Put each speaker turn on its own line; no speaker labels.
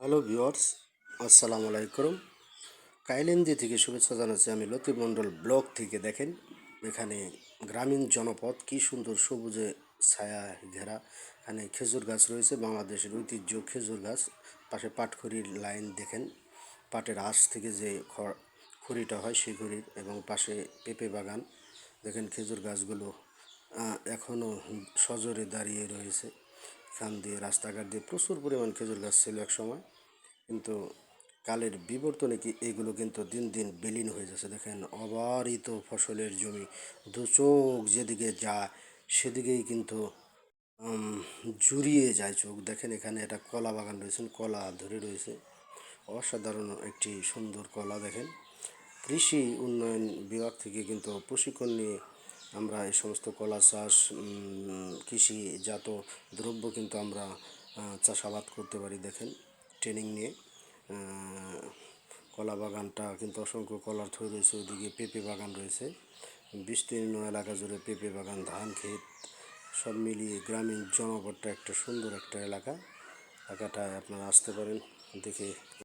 Hello viewers আসসালামু আলাইকুম। কাইলেন্দি থেকে শুভেচ্ছা জানাচ্ছি আমি লতিফ মণ্ডল ব্লগ থেকে। দেখেন, এখানে গ্রামীণ জনপদ, কি সুন্দর সবুজে ছায়া ঘেরা। এখানে খেজুর গাছ রয়েছে, বাংলাদেশের ঐতিহ্য খেজুর গাছ। পাশে পাটখড়ির লাইন দেখেন, পাটের আঁশ থেকে যে খড়, খড়িটা হয় সেই খড়ির, এবং পাশে পেঁপে বাগান। দেখেন খেজুর গাছগুলো এখনও সজোরে দাঁড়িয়ে রয়েছে। এখান দিয়ে, রাস্তাঘাট দিয়ে প্রচুর পরিমাণ খেজুর গাছ ছিল এক সময়। কিন্তু কালের বিবর্তনে কি এগুলো কিন্তু দিন দিন বিলীন হয়ে যাচ্ছে। দেখেন, অবারিত ফসলের জমি, দু চোখ যেদিকে যায়, সেদিকেই কিন্তু জুড়িয়ে যায় চোখ। দেখেন, এখানে একটা কলা বাগান রয়েছে, কলা ধরে রয়েছে। অসাধারণ একটি সুন্দর কলা, দেখেন। কৃষি উন্নয়ন বিভাগ থেকে কিন্তু প্রশিক্ষণ নিয়ে আমরা এই সমস্ত কলা চাষ কৃষিজাত দ্রব্য কিন্তু আমরা চাষাবাদ করতে পারি। দেখেন ট্রেনিং নিয়ে কলা বাগানটা কিন্তু অসংখ্য কলার থই রয়েছে ওদিকে পেঁপে বাগান রয়েছে। বিস্তীর্ণ এলাকা জুড়ে পেঁপে বাগান, ধান ক্ষেত, সব মিলিয়ে গ্রামীণ জনপদটা একটা সুন্দর একটা এলাকা। এলাকাটায় আপনারা আসতে পারেন, দেখে